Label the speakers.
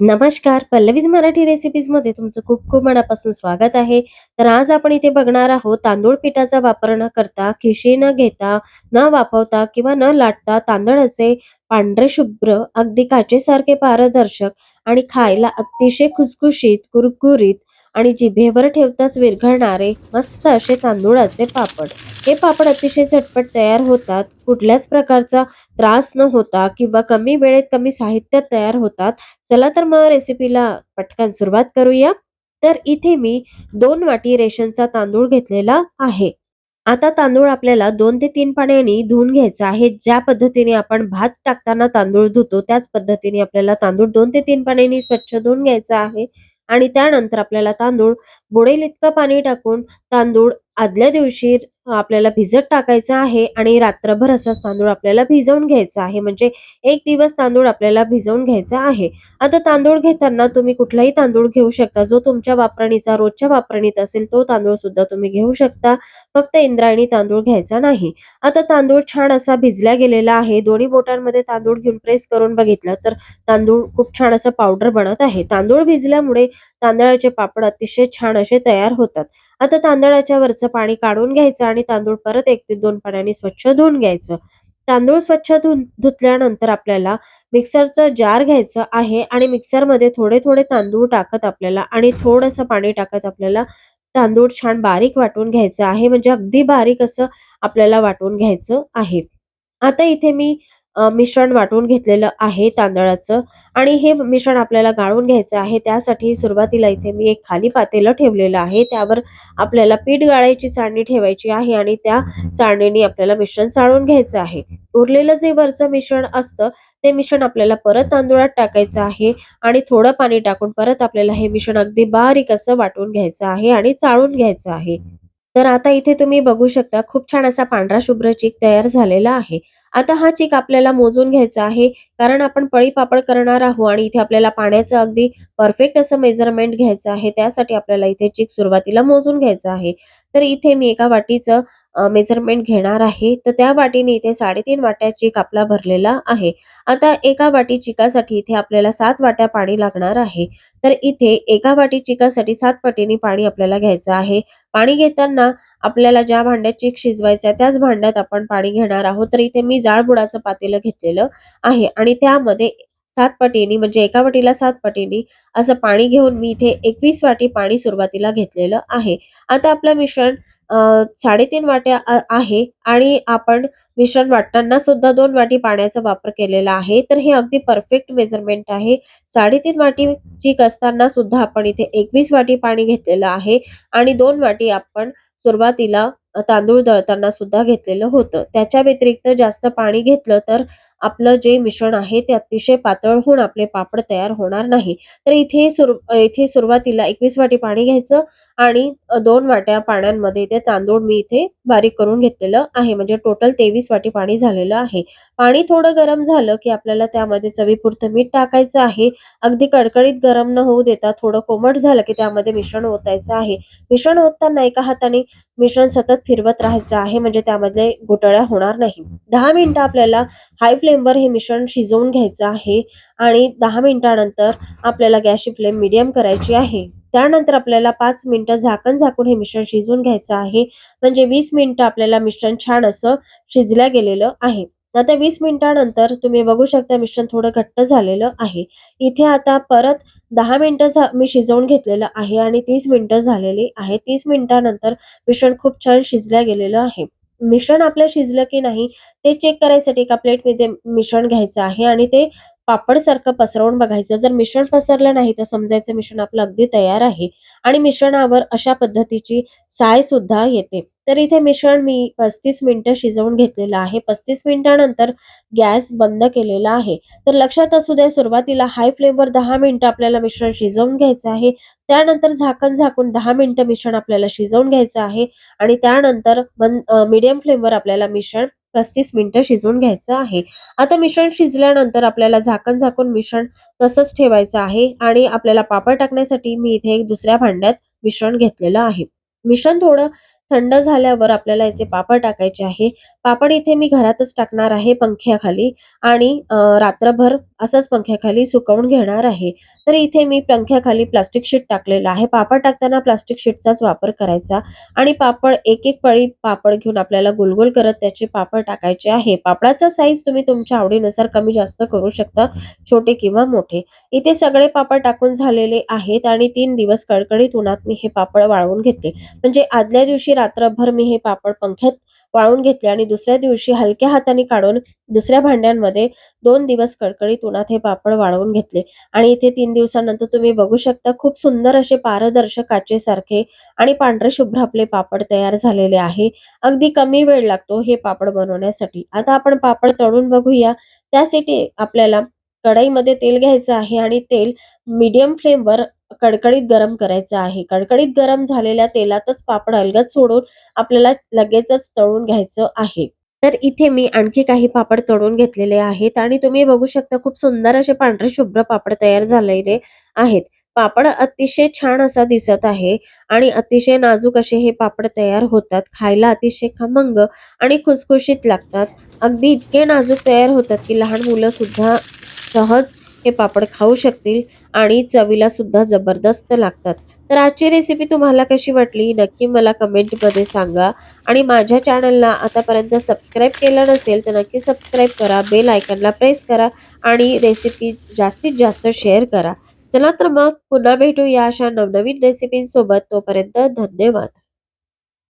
Speaker 1: नमस्कार पल्लवीज मराठी रेसिपीजमध्ये तुमचं खूप खूप मनापासून स्वागत आहे. तर आज आपण इथे बघणार आहोत तांदूळ पिठाचा वापर न करता खिशी न घेता न वापरता किंवा न लाटता तांदळाचे पांढरे शुभ्र अगदी काचेसारखे पारदर्शक आणि खायला अतिशय खुसखुशीत कुरकुरीत आणि जिभेवर ठेवताच विरघळणारे मस्त असे तांदूळाचे पापड. हे पापड अतिशय झटपट तयार होतात. कुठल्याच प्रकारचा त्रास न होता किंवा कमी वेळेत कमी साहित्यात तयार होतात. चला तर मग रेसिपीला पटकन सुरुवात करूया. तर इथे मी दोन वाटी रेशनचा तांदूळ घेतलेला आहे. आता तांदूळ आपल्याला दोन ते तीन पाण्याने धुवून घ्यायचा आहे. ज्या पद्धतीने आपण भात टाकताना तांदूळ धुतो त्याच पद्धतीने आपल्याला तांदूळ दोन ते तीन पाण्याने स्वच्छ धुवून घ्यायचा आहे. आणि त्यानंतर आपल्याला तांदूळ बुडेल इतकं पाणी टाकून तांदूळ आदल्या दिवशी आपल्याला भिजत टाकायचा आहे आणि रात्रभर असाच तांदूळ आपल्याला भिजवून घ्यायचा आहे. म्हणजे एक दिवस तांदूळ आपल्याला भिजवून घ्यायचा आहे. आता तांदूळ घेताना तुम्ही कुठलाही तांदूळ घेऊ शकता. जो तुमच्या वापरणीचा रोजच्या वापरणीत असेल तो तांदूळ सुद्धा तुम्ही घेऊ शकता. फक्त इंद्रायणी तांदूळ घ्यायचा नाही. आता तांदूळ छान असा भिजला गेलेला आहे. दोन्ही बोटांमध्ये तांदूळ घेऊन प्रेस करून बघितलं तर तांदूळ खूप छान असं पावडर बनत आहे. तांदूळ भिजल्यामुळे तांदळाचे पापड अतिशय छान असे तयार होतात. आता तांदळाच्या वरचं पाणी काढून घ्यायचं आणि तांदूळ परत एक ते दोन पाण्याने स्वच्छ धुवून घ्यायचं. तांदूळ स्वच्छ धुवून धुतल्यानंतर आपल्याला मिक्सरचं जार घ्यायचं आहे आणि मिक्सरमध्ये थोडे थोडे तांदूळ टाकत आपल्याला आणि थोडंसं पाणी टाकत आपल्याला तांदूळ छान बारीक वाटून घ्यायचं आहे. म्हणजे अगदी बारीक असं आपल्याला वाटून घ्यायचं आहे. आता इथे मी मिश्रण वाटून घेतलेलं आहे तांदळाचं. आणि हे मिश्रण आपल्याला गाळून घ्यायचं आहे. त्यासाठी सुरुवातीला इथे मी एक खाली पातेलं ठेवलेलं आहे. त्यावर आपल्याला पीठ गाळायची चाळणी ठेवायची आहे आणि त्या चाळणीने आपल्याला मिश्रण चाळून घ्यायचं आहे. उरलेलं जे वरचं मिश्रण असतं ते मिश्रण आपल्याला परत तांदूळात टाकायचं आहे आणि थोडं पाणी टाकून परत आपल्याला हे मिश्रण अगदी बारीक असं वाटून घ्यायचं आहे आणि चाळून घ्यायचं आहे. तर आता इथे तुम्ही बघू शकता खूप छान असा पांढरा शुभ्र चीक तयार झालेला आहे. आता हा चेक आपल्याला मोजून घ्यायचा आहे. कारण आपण पळी पापड करणार आहोत आणि इथे आपल्याला पाण्याचं अगदी परफेक्ट असं मेजरमेंट घ्यायचं आहे. त्यासाठी आपल्याला इथे चेक सुरुवातीला मोजून घ्यायचं आहे. तर इथे मी एका वाटीचं मेजरमेंट घेणार आहे तर त्या वाटीने इथे साडेतीन वाट्या चिक आपला भरलेला आहे. आता एका वाटी चिकासाठी इथे आपल्याला सात वाट्या पाणी लागणार आहे. तर इथे एका वाटी चिकासाठी सात पटीने पाणी आपल्याला घ्यायचं आहे. पाणी घेताना आपल्याला ज्या भांड्यात चीक शिजवायचं आहे त्याच भांड्यात आपण पाणी घेणार आहोत. तर इथे मी जाळबुडाचं पातेलं घेतलेलं आहे आणि त्यामध्ये सात पटीने म्हणजे एका वाटीला सात पटीने असं पाणी घेऊन मी इथे एकवीस वाटी पाणी सुरुवातीला घेतलेलं आहे. आता आपलं मिश्रण साडेतीन वाट्या आहे आणि आपण मिश्रण वाटताना सुद्धा दोन वाटी पाण्याचा वापर केलेला आहे. तर हे अगदी परफेक्ट मेजरमेंट आहे. साडेतीन वाटी चीक असताना सुद्धा आपण इथे एकवीस वाटी पाणी घेतलेलं आहे आणि दोन वाटी आपण सुरुवातीला तांदूळ दळताना सुद्धा घेतलेलं होतं. त्याच्या व्यतिरिक्त जास्त पाणी घेतलं तर आपलं जे मिश्रण आहे ते अतिशय पातळ होऊन आपले पापड तयार होणार नाही. तर इथे सुरू इथे सुरुवातीला एकवीस वाटी पाणी घ्यायचं आणि दोन वाट्या पाण्यामध्ये इथे तांदूळ मी इथे बारीक करून घेतलेलं आहे. म्हणजे टोटल तेवीस वाटी पाणी झालेलं आहे. पाणी थोडं गरम झालं की आपल्याला त्यामध्ये चवीपुरतं मीठ टाकायचं आहे. अगदी कडकडीत गरम न होऊ देता थोडं कोमट झालं की त्यामध्ये मिश्रण ओतायचं आहे. मिश्रण ओतताना एका हाताने मिश्रण सतत फिरवत राहायचं आहे. म्हणजे त्यामध्ये घोटाळ्या होणार नाही. दहा मिनिटं आपल्याला हाय फ्लेमवर हे मिश्रण शिजवून घ्यायचं आहे आणि दहा मिनिटानंतर आपल्याला गॅसची फ्लेम मिडियम करायची आहे. त्यानंतर आपल्याला पाच मिनिटं झाकण झाकून हे मिश्रण शिजवून घ्यायचं आहे. म्हणजे वीस मिनिटं आपल्याला मिश्रण छान असं शिजल्या गेलेलं आहे. आता वीस मिनिटानंतर तुम्ही बघू शकता मिश्रण थोडं घट्ट झालेलं आहे. इथे आता परत दहा मिनिटं मी शिजवून घेतलेलं आहे आणि तीस मिनिटं झालेली आहे. तीस मिनिटानंतर मिश्रण खूप छान शिजल्या गेलेलं आहे. मिश्रण आपलं शिजलं की नाही ते चेक करायसाठी एका प्लेटमध्ये मिश्रण घ्यायचं आहे आणि ते पापड सारखं पसरवून बघायचं. जर मिश्रण पसरलं नाही तर समजायचं मिश्रण आपलं अगदी तयार आहे आणि मिश्रणावर अशा पद्धतीची साय सुद्धा येते. तर इथे मिश्रण मी पस्तीस मिनिटं शिजवून घेतलेलं आहे. पस्तीस मिनिटानंतर गॅस बंद केलेला आहे. तर लक्षात असू द्या सुरुवातीला हाय फ्लेमवर दहा मिनिटं आपल्याला मिश्रण शिजवून घ्यायचं आहे. त्यानंतर झाकण झाकून दहा मिनिटं मिश्रण आपल्याला शिजवून घ्यायचं आहे. आणि त्यानंतर मीडियम फ्लेमवर आपल्याला मिश्रण पस्तीस मिनिटं शिजवून घ्यायचं आहे. आता मिश्रण शिजल्यानंतर आपल्याला झाकण झाकून मिश्रण तसंच ठेवायचं आहे आणि आपल्याला पापड टाकण्यासाठी मी इथे एक दुसऱ्या भांड्यात मिश्रण घेतलेलं आहे. मिश्रण थोडं थंड झाल्यावर आपल्याला याचे पापड टाकायचे आहे. पापड इथे मी घरातच टाकणार आहे पंख्याखाली आणि रात्रभर असाच पंख्याखाली सुकवून घेणार आहे. तर इथे मी पंख्याखाली प्लास्टिक शीट टाकलेलं आहे. पापड टाकताना प्लास्टिक शीटचाच वापर करायचा आणि पापड एक एक पळी पापड घेऊन आपल्याला गोलगोल करत त्याचे पापड टाकायचे आहे. पापडाचा साईज तुम्ही तुमच्या आवडीनुसार कमी जास्त करू शकता छोटे किंवा मोठे. इथे सगळे पापड टाकून झालेले आहेत आणि तीन दिवस कडकडीत उन्हात मी हे पापड वाळवून घेतले म्हणजे आदल्या दिवशी रात्रभर मी हे पापड पंख्यात वाळून घेतले आणि दुसऱ्या दिवशी हलक्या हाताने काढून दुसऱ्या भांड्यांमध्ये दोन दिवस कडकडीत उन्हात हे पापड वाळवून घेतले. आणि इथे तीन दिवसानंतर तुम्ही बघू शकता खूप सुंदर असे पारदर्शक काचेसारखे आणि पांढरे शुभ्र आपले पापड तयार झालेले आहे. अगदी कमी वेळ लागतो हे पापड बनवण्यासाठी. आता आपण पापड तळून बघूया. त्यासाठी आपल्याला कढईमध्ये तेल घ्यायचं आहे आणि तेल मीडियम फ्लेमवर कडकडीत गरम करायचं आहे. कडकडीत गरम झालेल्या तेलातच पापड अलगद सोडून आपल्याला लगेचच तळून घ्यायचं आहे. तर इथे मी आणखी काही पापड तळून घेतलेले आहेत आणि तुम्ही बघू शकता खूप सुंदर असे पांढरे शुभ्र पापड तयार झालेले आहेत. पापड अतिशय छान असा दिसत आहे आणि अतिशय नाजूक असे हे पापड तयार होतात. खायला अतिशय खमंग आणि खुसखुशीत लागतात. अगदी इतके नाजूक तयार होतात की लहान मुलं सुद्धा सहज हे पापड खाऊ शकतील आणि चवीला सुद्धा जबरदस्त लागतात. तर आजची रेसिपी तुम्हाला कशी वाटली? नक्की मला कमेंटमध्ये सांगा. आणि माझ्या चॅनलला आतापर्यंत सबस्क्राईब केलं नसेल तर नक्की सबस्क्राईब करा बेल आयकनला प्रेस करा आणि रेसिपी जास्तीत जास्त शेअर करा. चला तर मग पुन्हा भेटूया अशा नवनवीन रेसिपींसोबत तोपर्यंत धन्यवाद.